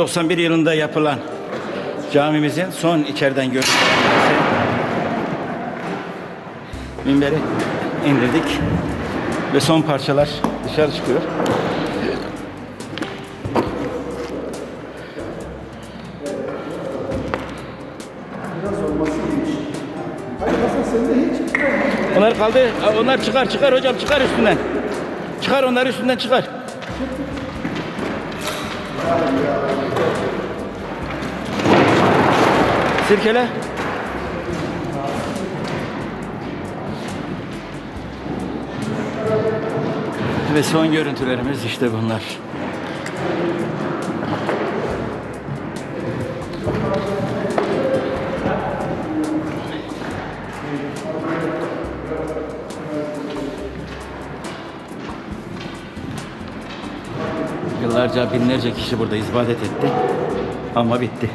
1991 yılında yapılan camimizin son içeriden görüntülenmesi. Minberi indirdik ve son parçalar dışarı çıkıyor. Onlar kaldı. Onlar çıkar çıkar hocam çıkar üstünden. Çıkar onları üstünden çıkar. Sirkele. Ve son görüntülerimiz işte bunlar. Yıllarca binlerce kişi burada ibadet etti ama bitti.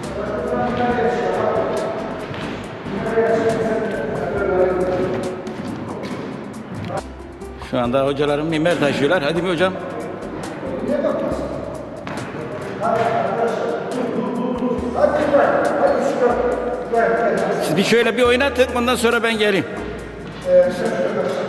Şu anda hocalarım minber taşıyorlar. Hadi mi hocam? Siz bir şöyle bir oynatın ondan sonra ben geleyim. Hocam.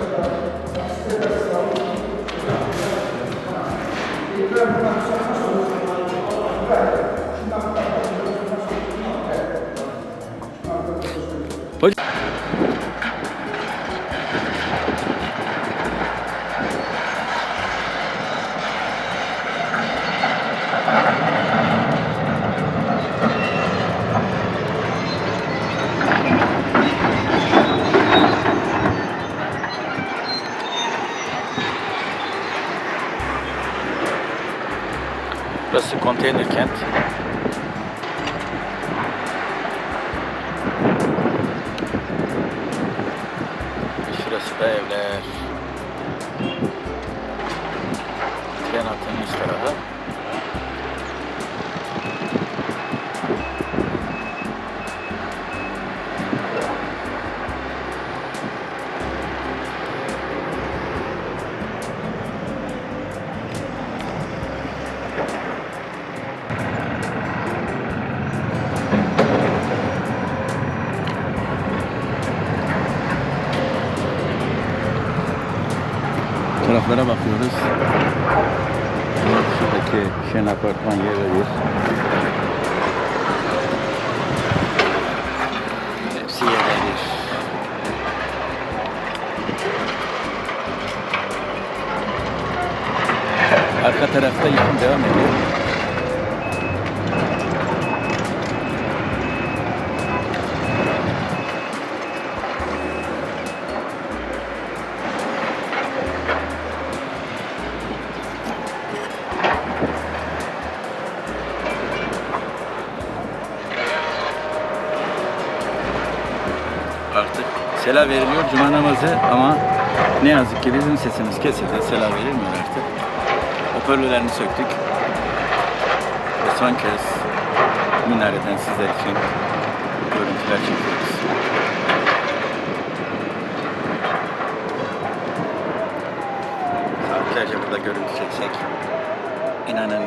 Konteyner kent. Apartman yeri bir. Hepsi yere bir. Arka tarafta yıkım devam ediyor. Sela veriliyor cuma namazı ama ne yazık ki bizim sesimiz kesildi. Sela verilmiyor artık. Hoparlörlerini söktük. Ve son kez minareden sizler için görüntüler çekiyoruz. Saatlerce burada görüntü çeksek inanın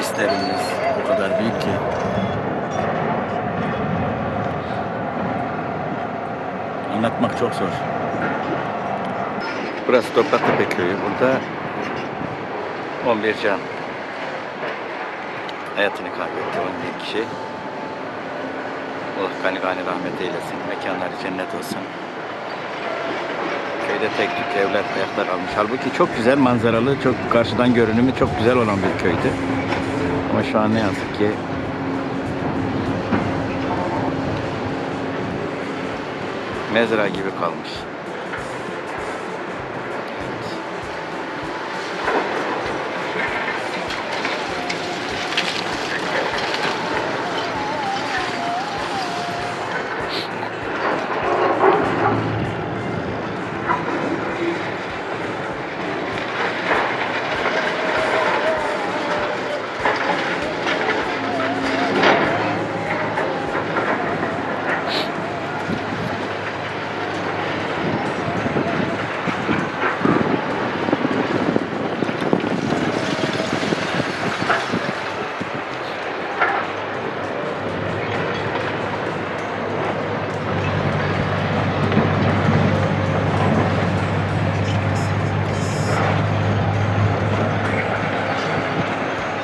hislerimiz o kadar büyük ki Anlatmak çok zor. Burası Topraktepe köyü. Burada 11 can hayatını kaybetti. 11 kişi. Allah gani gani rahmet eylesin. Mekanları cennet olsun. Köyde tek tük evler ayakta kalmış. Halbuki çok güzel manzaralı, çok karşıdan görünümü çok güzel olan bir köydü. Ama şu an ne yazık ki mezra gibi kalmış.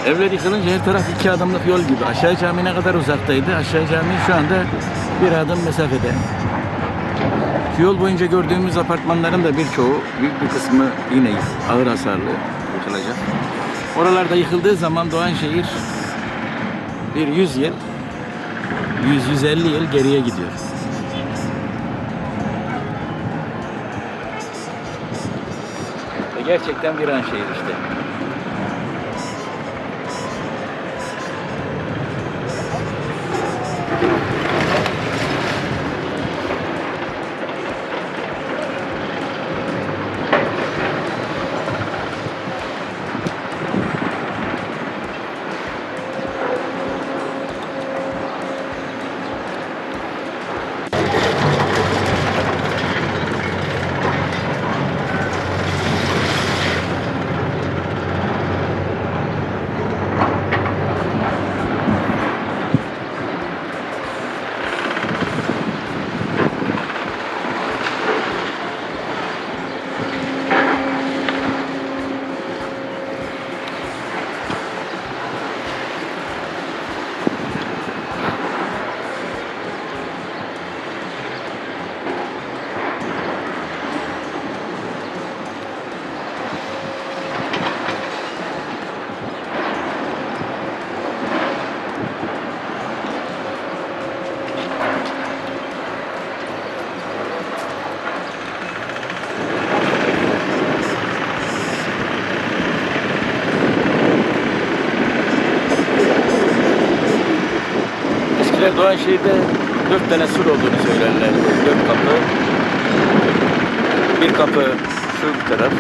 Evler yıkılınca her taraf iki adımlık yol gibi. Aşağı cami ne kadar uzaktaydı? Aşağı cami şu anda bir adım mesafede. Şu yol boyunca gördüğümüz apartmanların da birçoğu, büyük bir kısmı yine ağır hasarlı yıkılacak. Oralarda yıkıldığı zaman Doğanşehir bir 100 yıl, 100-150 yıl geriye gidiyor. Gerçekten bir an şehir işte. Doğanşehir'de dört tane sur olduğunu söylerler. Dört kapı. Bir kapı şu taraf.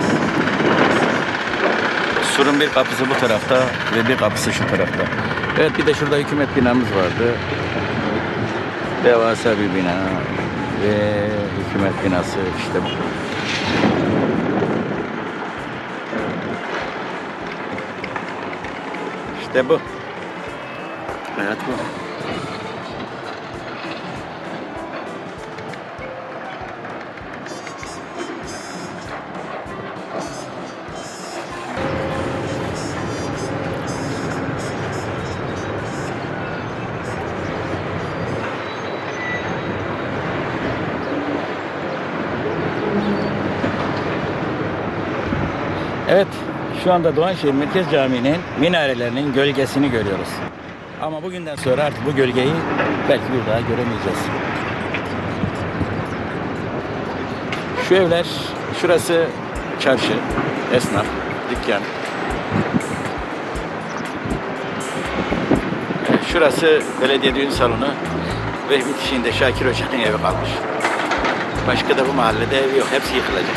Surun bir kapısı bu tarafta ve bir kapısı şu tarafta. Evet bir de şurada hükümet binamız vardı. Devasa bir bina ve hükümet binası işte bu. İşte bu. Hayat bu. Şu anda Doğanşehir Merkez Camii'nin minarelerinin gölgesini görüyoruz. Ama bugünden sonra artık bu gölgeyi belki bir daha göremeyeceğiz. Şu evler, şurası çarşı, esnaf, dükkan. Şurası belediye düğün salonu ve bitişiğinde Şakir Hoca'nın evi kalmış. Başka da bu mahallede ev yok. Hepsi yıkılacak.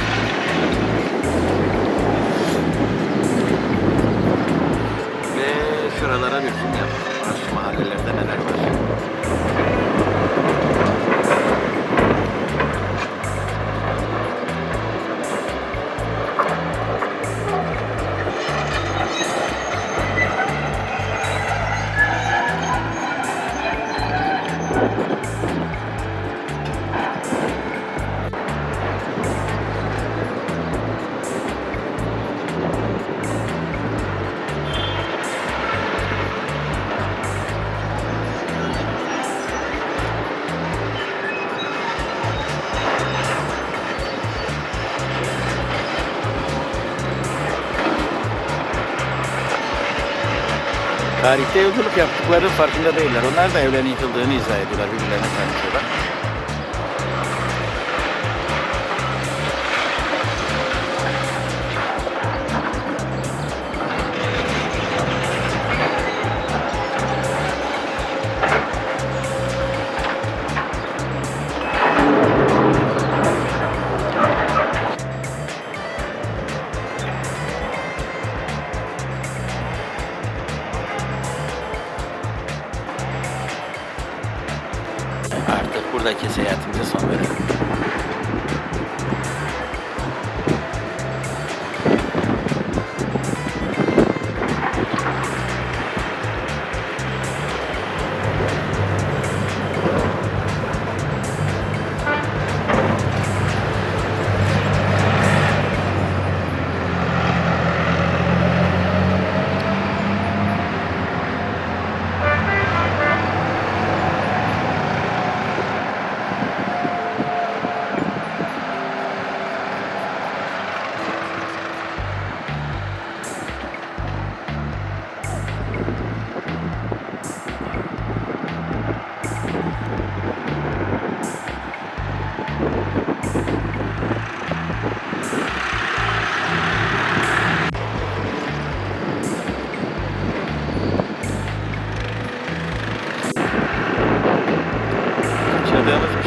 Tarihte yolculuk yaptıkları farkında değiller. Onlar da evlerin yıkıldığını izah ediyorlar. Birbirlerine tanıtıyorlar. Buradaki seyahatimize son verelim.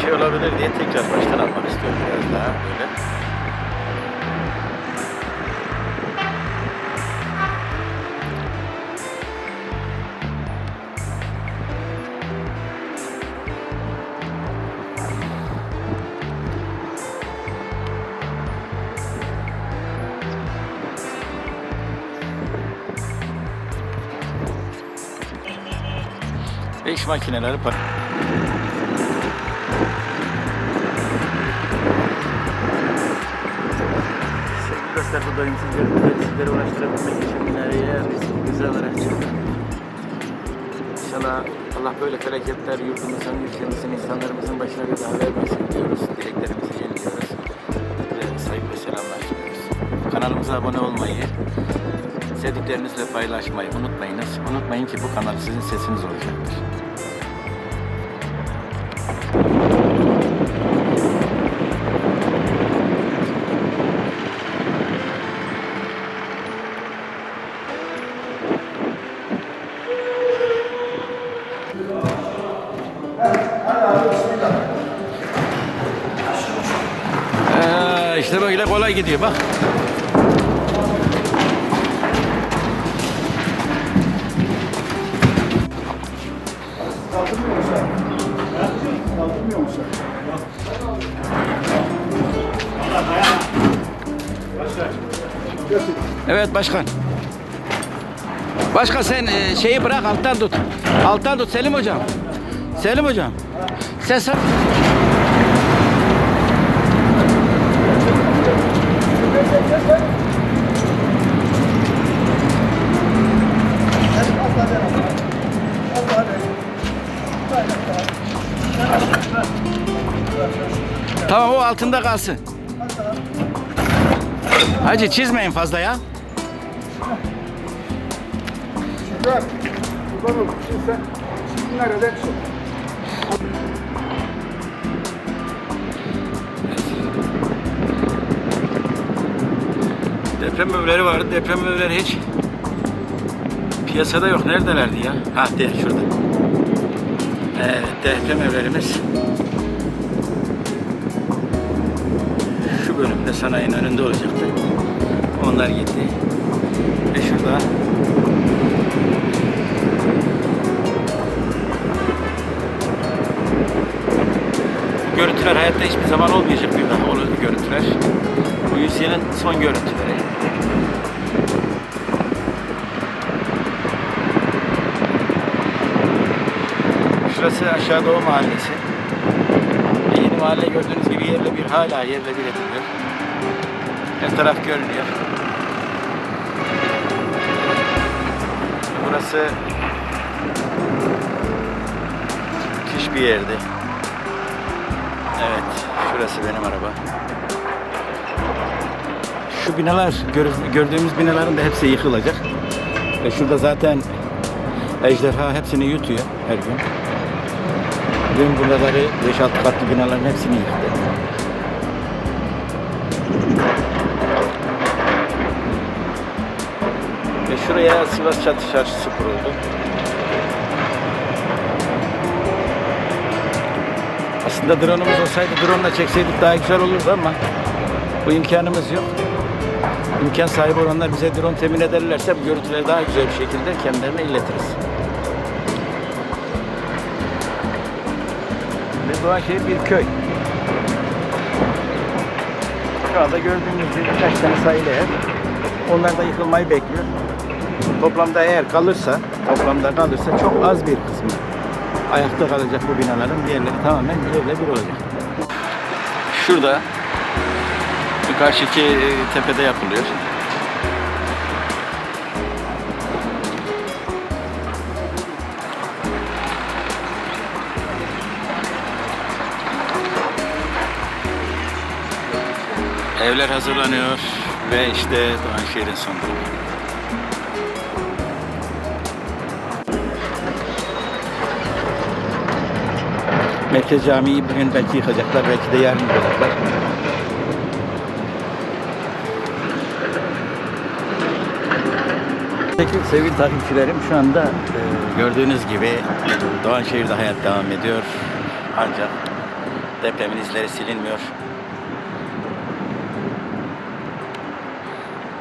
Köprüler diye tekrar baştan almak istiyorum biraz daha böyle. Ve iş makineleri par- Buradayım sizlere, sizlere ulaştırabilmek için biz güzel çıktık. İnşallah Allah böyle felaketler yurdumuzun, ülkemizin, insanlarımızın başına bir daha vermesin diyoruz. Dileklerimizi yeniliyoruz. Ve saygı ve selamlar sunuyoruz. Kanalımıza abone olmayı, sevdiklerinizle paylaşmayı unutmayınız. Unutmayın ki bu kanal sizin sesiniz olacaktır. İşte böyle kolay gidiyor bak. Kaldırmıyor musun? Evet başkan. Başkan sen e, şeyi bırak alttan tut. Alttan tut Selim hocam. Selim hocam. Sen sen... Tamam o altında kalsın. Hacı çizmeyin fazla ya. Şükran. Kurban olurum. Şimdi sen şimdi nereden çık? Deprem evleri vardı. Deprem evleri hiç piyasada yok. Neredelerdi ya? Ha de şurada. Evet deprem evlerimiz şu bölümde sanayinin önünde olacaktı. Onlar gitti. Ve şurada görüntüler hayatta hiçbir zaman olmayacak bir daha olur görüntüler. Bu yüzyılın son görüntüleri. Şurası Aşağı Doğu Mahallesi. Yeni mahalle gördüğünüz gibi yerle bir hala yerle bir ediliyor. Her taraf görünüyor. Burası müthiş bir yerdi. Evet, şurası benim araba. Şu binalar, gör- gördüğümüz binaların da hepsi yıkılacak. Ve şurada zaten ejderha hepsini yutuyor her gün. Dün buraları 5-6 katlı binaların hepsini yıktı. Ve şuraya Sivas Çatı Çarşısı kuruldu. Aslında drone'umuz olsaydı drone'la çekseydik daha güzel olurdu ama bu imkanımız yok. İmkan sahibi olanlar bize drone temin ederlerse bu görüntüleri daha güzel bir şekilde kendilerine iletiriz. Doğanşehir bir köy. Şu anda gördüğünüz gibi birkaç tane sayılı ev. Onlar da yıkılmayı bekliyor. Toplamda eğer kalırsa, toplamda kalırsa çok az bir kısmı ayakta kalacak bu binaların. Diğerleri tamamen yerle bir olacak. Şurada şu karşıki e, tepede yapılıyor. Evler hazırlanıyor ve işte Doğanşehir'in son durumu. Merkez Camii'yi bugün belki yıkacaklar, belki de yarın yıkacaklar. Sevgili takipçilerim şu anda e, gördüğünüz gibi Doğanşehir'de hayat devam ediyor. Ancak Depremin izleri silinmiyor.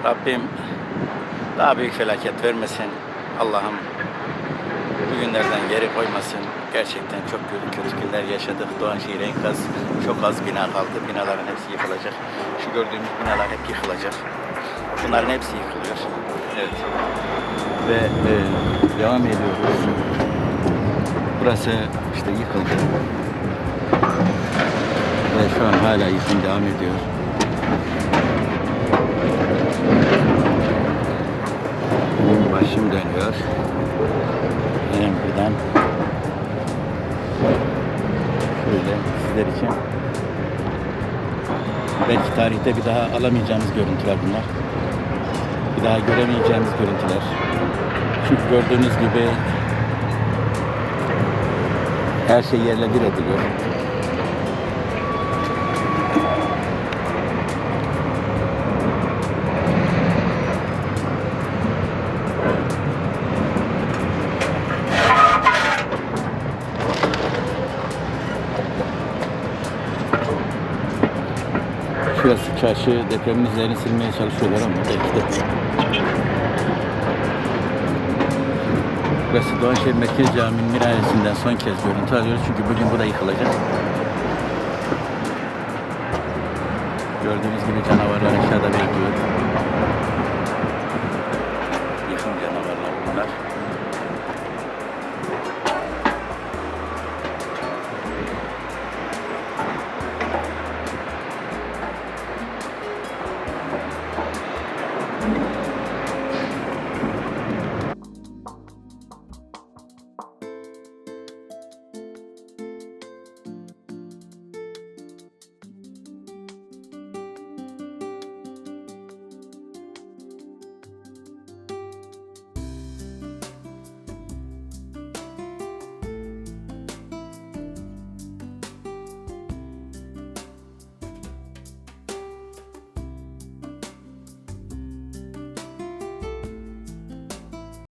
Rabbim daha büyük felaket vermesin. Allah'ım bugünlerden geri koymasın. Gerçekten çok kötü, kötü günler yaşadık. Doğanşehir enkaz çok az bina kaldı. Binaların hepsi yıkılacak. Şu gördüğümüz binalar hep yıkılacak. Bunların hepsi yıkılıyor. Evet. Ve e, devam ediyoruz. Burası işte yıkıldı. Ve şu an hala yıkım devam ediyor. Başım dönüyor. Benim buradan şöyle sizler için belki tarihte bir daha alamayacağımız görüntüler bunlar. Bir daha göremeyeceğimiz görüntüler. Çünkü gördüğünüz gibi her şey yerle bir ediliyor. Şurası çarşı depremin izlerini silmeye çalışıyorlar ama belki de Burası Doğanşehir Merkez Camii'nin minaresinden son kez görüntü alıyoruz çünkü bugün bu da yıkılacak. Gördüğünüz gibi canavarlar aşağıda bekliyor.